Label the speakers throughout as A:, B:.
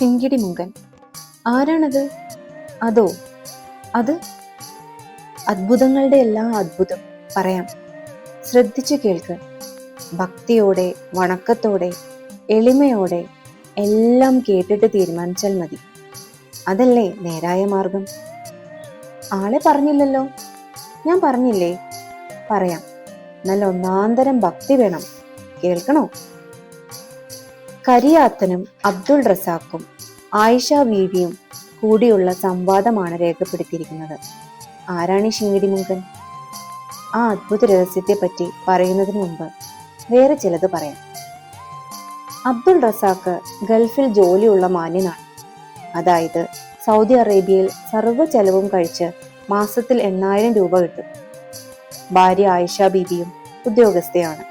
A: ശിങ്കിടി മുങ്കൻ. ആരാണത്? അതോ അത്? അത്ഭുതങ്ങളുടെ എല്ലാ അത്ഭുതം പറയാം. ശ്രദ്ധിച്ചു കേൾക്ക്. ഭക്തിയോടെ വണക്കത്തോടെ എളിമയോടെ എല്ലാം കേട്ടിട്ട് തീരുമാനിച്ചാൽ മതി. അതല്ലേ നേരായ മാർഗം? ആളെ പറഞ്ഞില്ലല്ലോ? ഞാൻ പറഞ്ഞില്ലേ? പറയാം. നല്ല ഒന്നാന്തരം ഭക്തി വേണം. കേൾക്കണോ? കരിയാത്തനും അബ്ദുൾ റസാക്കും ആയിഷ ബീവിയും കൂടിയുള്ള സംവാദമാണ് രേഖപ്പെടുത്തിയിരിക്കുന്നത്. ആരാണ് ഈ ശിങ്കിടി മുങ്കൻ ആ അത്ഭുത രഹസ്യത്തെ പറ്റി പറയുന്നതിന് മുമ്പ് വേറെ ചിലത് പറയാം. അബ്ദുൾ റസാക്ക് ഗൾഫിൽ ജോലിയുള്ള മാന്യനാണ്. അതായത് സൗദി അറേബ്യയിൽ സർവ ചെലവും കഴിച്ച് മാസത്തിൽ എണ്ണായിരം രൂപ കിട്ടും. ഭാര്യ ആയിഷ ബീബിയും ഉദ്യോഗസ്ഥയാണ്.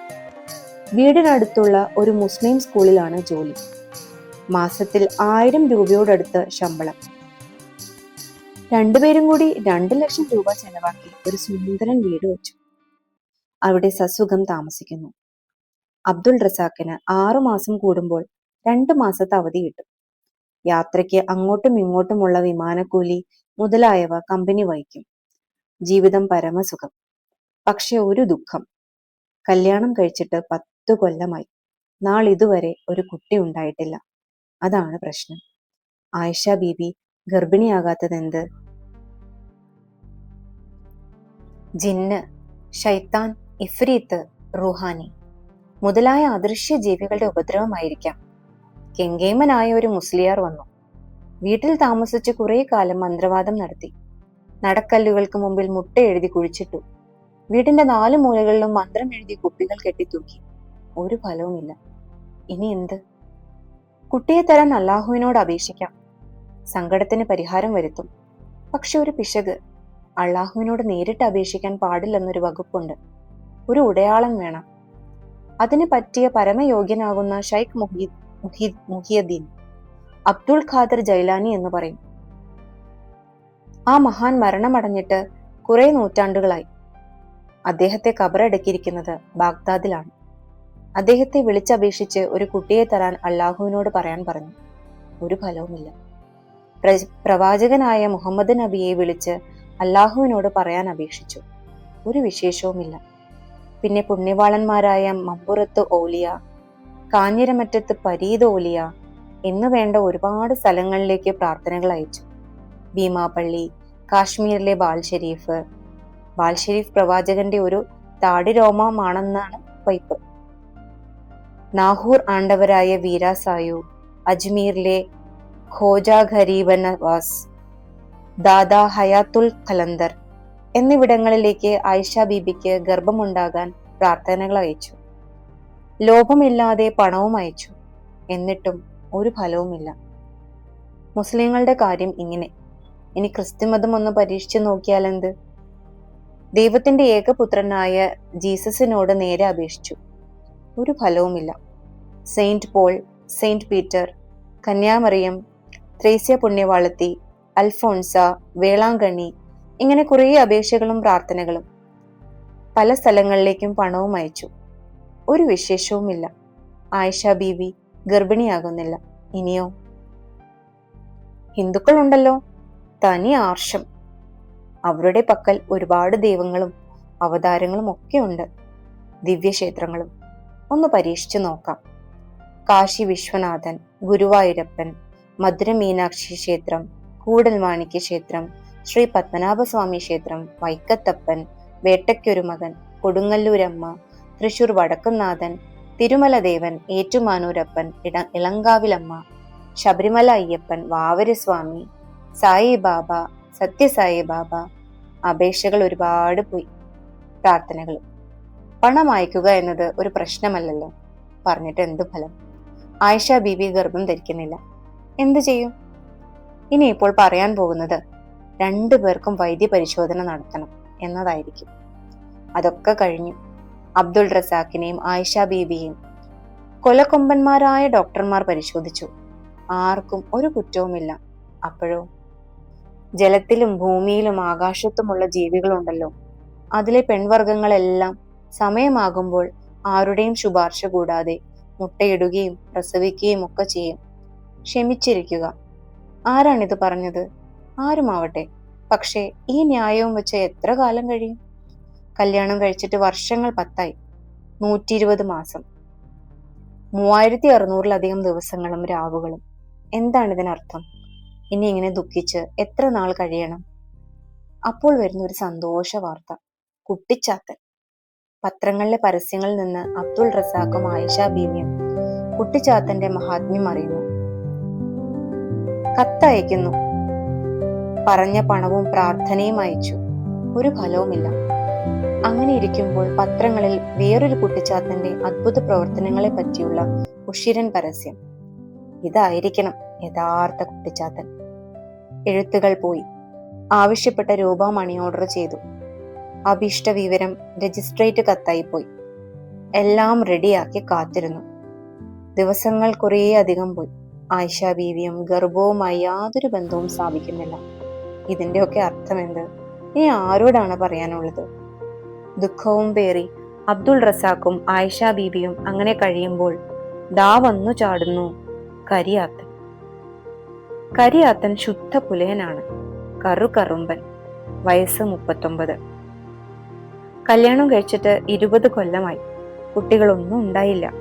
A: വീടിനടുത്തുള്ള ഒരു മുസ്ലിം സ്കൂളിലാണ് ജോലി. മാസത്തിൽ ആയിരം രൂപയോടടുത്ത് ശമ്പളം. രണ്ടുപേരും കൂടി രണ്ടു ലക്ഷം രൂപ ചെലവാക്കി ഒരു സുന്ദരൻ വീട് വെച്ചു. അവിടെ സസുഖം താമസിക്കുന്നു. അബ്ദുൾ റസാഖിന് ആറു മാസം കൂടുമ്പോൾ രണ്ടു മാസത്തെ അവധി കിട്ടും. യാത്രയ്ക്ക് അങ്ങോട്ടും ഇങ്ങോട്ടുമുള്ള വിമാനക്കൂലി മുതലായവ കമ്പനി വഹിക്കും. ജീവിതം പരമസുഖം. പക്ഷെ ഒരു ദുഃഖം. കല്യാണം കഴിച്ചിട്ട് പത്തു കൊല്ലമായി നാളിതുവരെ ഒരു കുട്ടി ഉണ്ടായിട്ടില്ല. അതാണ് പ്രശ്നം. ആയിഷ ബീബി ഗർഭിണിയാകാത്തതെന്ത്? ജിന്ന് ഷൈത്താൻ ഇഫ്രീത്ത് റുഹാനി മുതലായ അദൃശ്യ ജീവികളുടെ ഉപദ്രവമായിരിക്കാം. കെങ്കേമനായ ഒരു മുസ്ലിയാർ വന്നു. വീട്ടിൽ താമസിച്ച് കുറെ കാലം മന്ത്രവാദം നടത്തി. നടക്കല്ലുകൾക്ക് മുമ്പിൽ മുട്ട എഴുതി കുഴിച്ചിട്ടു. വീടിന്റെ നാല് മൂലകളിലും മന്ത്രം എഴുതി കുപ്പികൾ കെട്ടിത്തൂക്കി. ഒരു ഫലവുമില്ല. ഇനി എന്ത്? കുട്ടിയെ തരാൻ അള്ളാഹുവിനോട് അപേക്ഷിക്കാം. സങ്കടത്തിന് പരിഹാരം വരുത്തും. പക്ഷെ ഒരു പിശക്. അള്ളാഹുവിനോട് നേരിട്ട് അപേക്ഷിക്കാൻ പാടില്ലെന്നൊരു വകുപ്പുണ്ട്. ഒരു ഉടയാളം വേണം. അതിന് പറ്റിയ പരമയോഗ്യനാകുന്ന ഷൈഖ് മുഹീദ് മുഹി മുഹിയദ്ദീൻ അബ്ദുൾ ഖാദർ ജൈലാനി എന്ന് പറയും. ആ മഹാൻ മരണമടഞ്ഞിട്ട് കുറെ നൂറ്റാണ്ടുകളായി. അദ്ദേഹത്തെ കബറടക്കിയിരിക്കുന്നത് ബാഗ്ദാദിലാണ്. അദ്ദേഹത്തെ വിളിച്ചപേക്ഷിച്ച് ഒരു കുട്ടിയെ തരാൻ അള്ളാഹുവിനോട് പറയാൻ പറഞ്ഞു. ഒരു ഫലവുമില്ല. പ്ര- പ്രവാചകനായ മുഹമ്മദ് നബിയെ വിളിച്ച് അള്ളാഹുവിനോട് പറയാൻ അപേക്ഷിച്ചു. ഒരു വിശേഷവുമില്ല. പിന്നെ പുണ്യവാളന്മാരായ മമ്പുറത്ത് ഓലിയ കാഞ്ഞിരമറ്റത്ത് പരീത് ഓലിയ എന്നു വേണ്ട ഒരുപാട് സ്ഥലങ്ങളിലേക്ക് പ്രാർത്ഥനകൾ അയച്ചു. ഭീമാപള്ളി കാശ്മീരിലെ ബാൽ ഷെരീഫ്. ബാൽ ഷെരീഫ് പ്രവാചകന്റെ ഒരു താടി രോമമാണെന്നാണ് വൈപ്പ് നാഹൂർ ആണ്ടവരായ വീരാസായു അജ്മീറിലെ ഖോജ ഖരീബൻ ദാദാ ഹയാത്തുൽ ഖലന്തർ എന്നിവിടങ്ങളിലേക്ക് ആയിഷ ബീബിക്ക് ഗർഭമുണ്ടാകാൻ പ്രാർത്ഥനകൾ അയച്ചു. ലോഭമില്ലാതെ പണവും അയച്ചു. എന്നിട്ടും ഒരു ഫലവുമില്ല. മുസ്ലിങ്ങളുടെ കാര്യം ഇങ്ങനെ. ഇനി ക്രിസ്തുമതം ഒന്ന് പരീക്ഷിച്ചു നോക്കിയാലെന്ത്? ദൈവത്തിന്റെ ഏകപുത്രനായ ജീസസിനോട് നേരെ അപേക്ഷിച്ചു. ഒരു ഫലവുമില്ല. സെയിന്റ് പോൾ സെയിന്റ് പീറ്റർ കന്യാമറിയം ത്രേസ്യ പുണ്യവാളത്തി അൽഫോൺസ വേളാങ്കണ്ണി ഇങ്ങനെ കുറേ അപേക്ഷകളും പ്രാർത്ഥനകളും പല സ്ഥലങ്ങളിലേക്കും പണവും അയച്ചു. ഒരു വിശേഷവുമില്ല. ആയിഷ ബീവി ഗർഭിണിയാകുന്നില്ല. ഇനിയോ? ഹിന്ദുക്കളുണ്ടല്ലോ. തനി ആർഷം. അവരുടെ പക്കൽ ഒരുപാട് ദൈവങ്ങളും അവതാരങ്ങളും ഒക്കെ ഉണ്ട്. ദിവ്യക്ഷേത്രങ്ങളും. ഒന്ന് പരീക്ഷിച്ചു നോക്കാം. കാശി വിശ്വനാഥൻ ഗുരുവായൂരപ്പൻ മധുര മീനാക്ഷി ക്ഷേത്രം കൂടൽ മാണിക്യ ക്ഷേത്രം ശ്രീ പത്മനാഭസ്വാമി ക്ഷേത്രം വൈക്കത്തപ്പൻ വേട്ടയ്ക്കൊരു മകൻ കൊടുങ്ങല്ലൂരമ്മ തൃശൂർ വടക്കുംനാഥൻ തിരുമലദേവൻ ഏറ്റുമാനൂരപ്പൻ ഇട ഇളങ്കാവിലമ്മ ശബരിമല അയ്യപ്പൻ വാവരസ്വാമി സായിബാബ സത്യസായി ബാബ അപേക്ഷകൾ ഒരുപാട് പോയി. പ്രാർത്ഥനകൾ. പണം അയക്കുക എന്നത് ഒരു പ്രശ്നമല്ലല്ലോ. പറഞ്ഞിട്ട് എന്ത് ഫലം? ആയിഷ ബീബി ഗർഭം ധരിക്കുന്നില്ല. എന്തു ചെയ്യും? ഇനി ഇപ്പോൾ പറയാൻ പോകുന്നത് രണ്ടു പേർക്കും വൈദ്യ പരിശോധന നടത്തണം എന്നതായിരിക്കും. അതൊക്കെ കഴിഞ്ഞു അബ്ദുൾ റസാഖിനെയും ആയിഷ ബീബിയെയും കൊലക്കൊമ്പന്മാരായ ഡോക്ടർമാർ പരിശോധിച്ചു. ആർക്കും ഒരു കുറ്റവുമില്ല. അപ്പോഴോ? ജലത്തിലും ഭൂമിയിലും ആകാശത്തുമുള്ള ജീവികളുണ്ടല്ലോ. അതിലെ പെൺവർഗങ്ങളെല്ലാം സമയമാകുമ്പോൾ ആരുടെയും ശുപാർശ കൂടാതെ മുട്ടയിടുകയും പ്രസവിക്കുകയും ഒക്കെ ചെയ്യും. ക്ഷമിച്ചിരിക്കുക. ആരാണിത് പറഞ്ഞത്? ആരുമാവട്ടെ. പക്ഷേ ഈ ന്യായവും വെച്ച് എത്ര കാലം കഴിയും? കല്യാണം കഴിച്ചിട്ട് വർഷങ്ങൾ പത്തായി. നൂറ്റി ഇരുപത് മാസം. മൂവായിരത്തി അറുന്നൂറിലധികം ദിവസങ്ങളും രാവുകളും. എന്താണ് ഇതിനർത്ഥം ഇനി ഇങ്ങനെ ദുഃഖിച്ച് എത്ര നാൾ കഴിയണം? അപ്പോൾ വരുന്ന ഒരു സന്തോഷ വാർത്ത കുട്ടിച്ചാത്തൻ. പത്രങ്ങളിലെ പരസ്യങ്ങളിൽ നിന്ന് അബ്ദുൾ റസാഖും ആയിഷ ബീവിയും കുട്ടിച്ചാത്തന്റെ മഹാത്മ്യം അറിയുന്നു. കത്തയക്കുന്നു. പറഞ്ഞ പണവും പ്രാർത്ഥനയും അയച്ചു. ഒരു ഫലവുമില്ല. അങ്ങനെ ഇരിക്കുമ്പോൾ പത്രങ്ങളിൽ വേറൊരു കുട്ടിച്ചാത്തന്റെ അത്ഭുത പ്രവർത്തനങ്ങളെ പറ്റിയുള്ള ഉഷിരൻ പരസ്യം. ഇതായിരിക്കണം യഥാർത്ഥ കുട്ടിച്ചാത്തൻ. എഴുത്തുകൾ പോയി. ആവശ്യപ്പെട്ട രൂപ മണി ഓർഡർ ചെയ്തു. അഭീഷ്ട വിവരം രജിസ്ട്രേറ്റ് കത്തായിപ്പോയി. എല്ലാം റെഡിയാക്കി കാത്തിരുന്നു. ദിവസങ്ങൾ കുറേ അധികം പോയി. ആയിഷ ബീവിയും ഗർഭവുമായി യാതൊരു ബന്ധവും സ്ഥാപിക്കുന്നില്ല. ഇതിന്റെയൊക്കെ അർത്ഥം എന്ത് ഇനി ആരോടാണ് പറയാനുള്ളത്? ദുഃഖവും പേറി അബ്ദുൾ റസാക്കും ആയിഷ ബീബിയും അങ്ങനെ കഴിയുമ്പോൾ ദാ വന്നു ചാടുന്നു കരിയാത്തൻ. കരിയാത്തൻ ശുദ്ധ പുലയനാണ്. കറു കറുമ്പൻ വയസ്സ് മുപ്പത്തൊമ്പത്. കല്യാണം കഴിച്ചിട്ട് ഇരുപത് കൊല്ലമായി. കുട്ടികളൊന്നും ഉണ്ടായില്ല.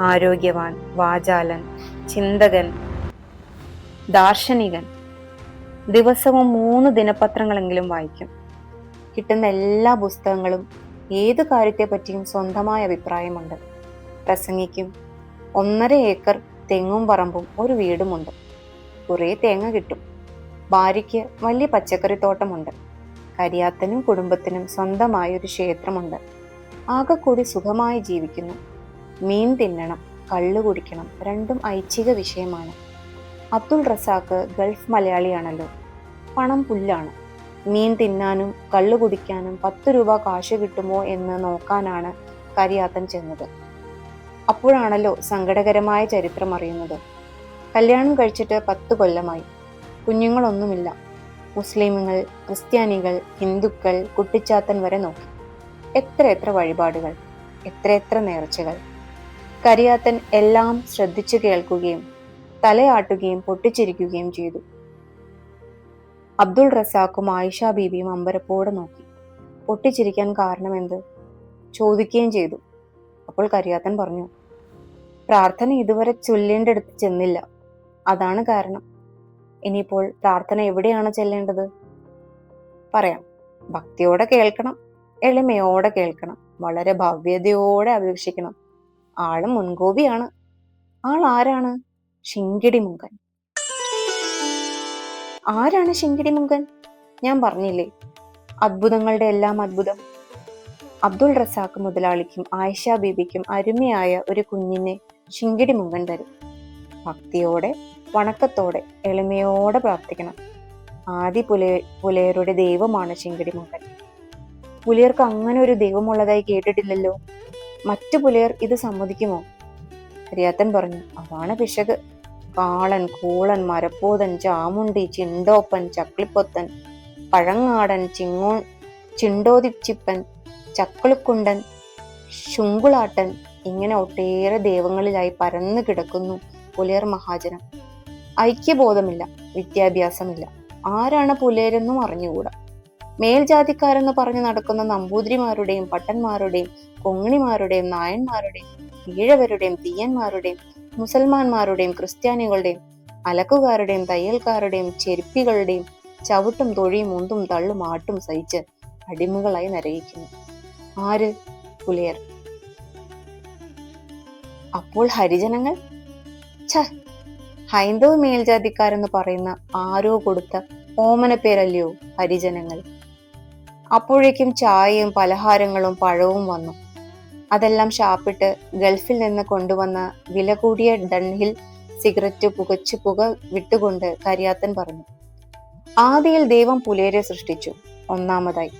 A: ആരോഗ്യവാൻ വാചാലൻ ചിന്തകൻ ദാർശനികൻ. ദിവസവും മൂന്ന് ദിനപത്രങ്ങളെങ്കിലും വായിക്കും. കിട്ടുന്ന എല്ലാ പുസ്തകങ്ങളും ഏത് കാര്യത്തെപ്പറ്റിയും സ്വന്തമായ അഭിപ്രായമുണ്ട്. പ്രസംഗിക്കും. ഒന്നര ഏക്കർ തെങ്ങും പറമ്പും ഒരു വീടുമുണ്ട്. കുറേ തേങ്ങ കിട്ടും. ഭാര്യയ്ക്ക് വലിയ പച്ചക്കറിത്തോട്ടമുണ്ട് കരിയാത്തനും കുടുംബത്തിനും സ്വന്തമായ ഒരു ക്ഷേത്രമുണ്ട്. ആകെ കൂടി സുഖമായി ജീവിക്കുന്നു. മീൻ തിന്നണം കള്ളു കുടിക്കണം രണ്ടും ഐച്ഛിക വിഷയമാണ്. അബ്ദുൾ റസാക്ക് ഗൾഫ് മലയാളിയാണല്ലോ. പണം പുല്ലാണ്. മീൻ തിന്നാനും കള്ളു കുടിക്കാനും പത്ത് രൂപ കാശ് കിട്ടുമോ എന്ന് നോക്കാനാണ് കരിയാത്തൻ ചെന്നത്. അപ്പോഴാണല്ലോ സങ്കടകരമായ ചരിത്രം അറിയുന്നത്. കല്യാണം കഴിച്ചിട്ട് പത്ത് കൊല്ലമായി. കുഞ്ഞുങ്ങളൊന്നുമില്ല. മുസ്ലിമുകൾ ക്രിസ്ത്യാനികൾ ഹിന്ദുക്കൾ കുട്ടിച്ചാത്തൻ വരെ നോക്കി. എത്ര എത്ര വഴിപാടുകൾ എത്രയെത്ര എത്ര നേർച്ചകൾ. കരിയാത്തൻ എല്ലാം ശ്രദ്ധിച്ചു കേൾക്കുകയും തലയാട്ടുകയും പൊട്ടിച്ചിരിക്കുകയും ചെയ്തു. അബ്ദുൾ റസാക്കും ആയിഷ ബീബിയും അമ്പരപ്പോടെ നോക്കി. പൊട്ടിച്ചിരിക്കാൻ കാരണമെന്ത്? ചോദിക്കുകയും ചെയ്തു. അപ്പോൾ കരിയാത്തൻ പറഞ്ഞു പ്രാർത്ഥന ഇതുവരെ ചൊല്ലേണ്ടടുത്ത് ചെന്നില്ല. അതാണ് കാരണം. ഇനിയിപ്പോൾ പ്രാർത്ഥന എവിടെയാണ് ചെല്ലേണ്ടത്? പറയാം. ഭക്തിയോടെ കേൾക്കണം എളിമയോടെ കേൾക്കണം വളരെ ഭവ്യതയോടെ അപേക്ഷിക്കണം. ആൾ മുൻകോപിയാണ്. ആൾ ആരാണ്? ശിങ്കിടി മുങ്കൻ. ആരാണ് ശിങ്കിടി മുങ്കൻ? ഞാൻ പറഞ്ഞില്ലേ അത്ഭുതങ്ങളുടെ എല്ലാം അത്ഭുതം. അബ്ദുൾ റസാഖ് മുതലാളിക്കും ആയിഷ ബീബിക്കും അരുമയായ ഒരു കുഞ്ഞിനെ ശിങ്കിടി മുങ്കൻ തരും. ഭക്തിയോടെ വണക്കത്തോടെ എളിമയോടെ പ്രാർത്ഥിക്കണം. ആദി പുലയ പുലയരുടെ ദൈവമാണ് ശിങ്കിടി മകൻ. പുലിയർക്ക് അങ്ങനെ ഒരു ദൈവമുള്ളതായി കേട്ടിട്ടില്ലല്ലോ. മറ്റു പുലയർ ഇത് സമ്മതിക്കുമോ? ഹരിയാത്തൻ പറഞ്ഞു അതാണ് പിശക്. കാളൻ കൂളൻ മരപ്പൂതൻ ചാമുണ്ടി ചിണ്ടോപ്പൻ ചക്ലിപ്പൊത്തൻ പഴങ്ങാടൻ ചിങ്ങോ ചിണ്ടോതിച്ചിപ്പൻ ചക്ലിക്കുണ്ടൻ ശുങ്കുളാട്ടൻ ഇങ്ങനെ ഒട്ടേറെ ദൈവങ്ങളിലായി പരന്നു കിടക്കുന്നു പുലയർ മഹാജനം. ഐക്യബോധമില്ല വിദ്യാഭ്യാസമില്ല. ആരാണ് പുലേരെന്നും അറിഞ്ഞുകൂടാ. മേൽജാതിക്കാരെന്ന് പറഞ്ഞു നടക്കുന്ന നമ്പൂതിരിമാരുടെയും പട്ടന്മാരുടെയും കൊങ്ങിണിമാരുടെയും നായന്മാരുടെയും ഈഴവരുടെയും തീയന്മാരുടെയും മുസൽമാന്മാരുടെയും ക്രിസ്ത്യാനികളുടെയും അലക്കുകാരുടെയും തയ്യൽക്കാരുടെയും ചെരുപ്പികളുടെയും ചവിട്ടും തൊഴിയും ഉന്തും തള്ളും ആട്ടും സഹിച്ച് അടിമകളായി നരയിക്കുന്നു ആര്? പുലയർ. അപ്പോൾ ഹരിജനങ്ങൾ? ഛ ഹൈന്ദവ മേൽജാതിക്കാരെന്ന് പറയുന്ന ആരോ കൊടുത്ത ഓമന പേരല്ലയോ ഹരിജനങ്ങൾ. അപ്പോഴേക്കും ചായയും പലഹാരങ്ങളും പഴവും വന്നു. അതെല്ലാം ശാപ്പിട്ട് ഗൾഫിൽ നിന്ന് കൊണ്ടുവന്ന വില കൂടിയ ഡൺഹിൽ സിഗരറ്റ് പുകച്ചു പുക വിട്ടുകൊണ്ട് കരിയാത്തൻ പറഞ്ഞു ആദിയിൽ ദൈവം പുലേരെ സൃഷ്ടിച്ചു. ഒന്നാമതായി.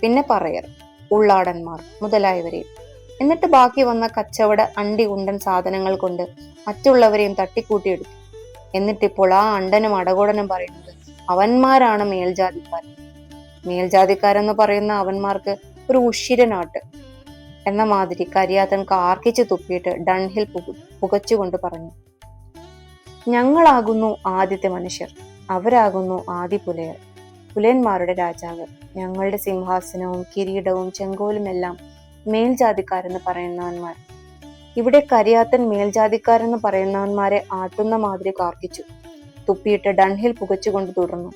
A: പിന്നെ പറയർ ഉള്ളാടന്മാർ മുതലായവരെയും. എന്നിട്ട് ബാക്കി വന്ന കച്ചവട അണ്ടി ഉണ്ടൻ സാധനങ്ങൾ കൊണ്ട് മറ്റുള്ളവരെയും തട്ടിക്കൂട്ടിയെടുത്തു. എന്നിട്ടിപ്പോൾ ആ അണ്ടനും അടകോടനും പറയുന്നത് അവന്മാരാണ് മേൽജാതിക്കാർ. മേൽജാതിക്കാരെന്ന് പറയുന്ന അവന്മാർക്ക് ഒരു ഉഷിരനാട്ട് എന്ന മാതിരി കരിയാത്തൻ കാർക്കിച്ച് തുപ്പിയിട്ട് ഡൺഹിൽ പുകച്ചുകൊണ്ട് പറഞ്ഞു ഞങ്ങളാകുന്നു ആദ്യത്തെ മനുഷ്യർ അവരാകുന്നു ആദ്യ പുലയർ. പുലയന്മാരുടെ രാജാവ് ഞങ്ങളുടെ സിംഹാസനവും കിരീടവും ചെങ്കോലും ചെങ്കോലുമെല്ലാം മേൽജാതിക്കാരെന്ന് പറയുന്നവന്മാർ. ഇവിടെ കരിയാത്തൻ മേൽജാതിക്കാരെന്ന് പറയുന്നവന്മാരെ ആട്ടുന്ന മാതിരി കാർക്കിച്ചു തുപ്പിയിട്ട് ഡൺഹിൽ പുകച്ചുകൊണ്ട് തുടർന്നു.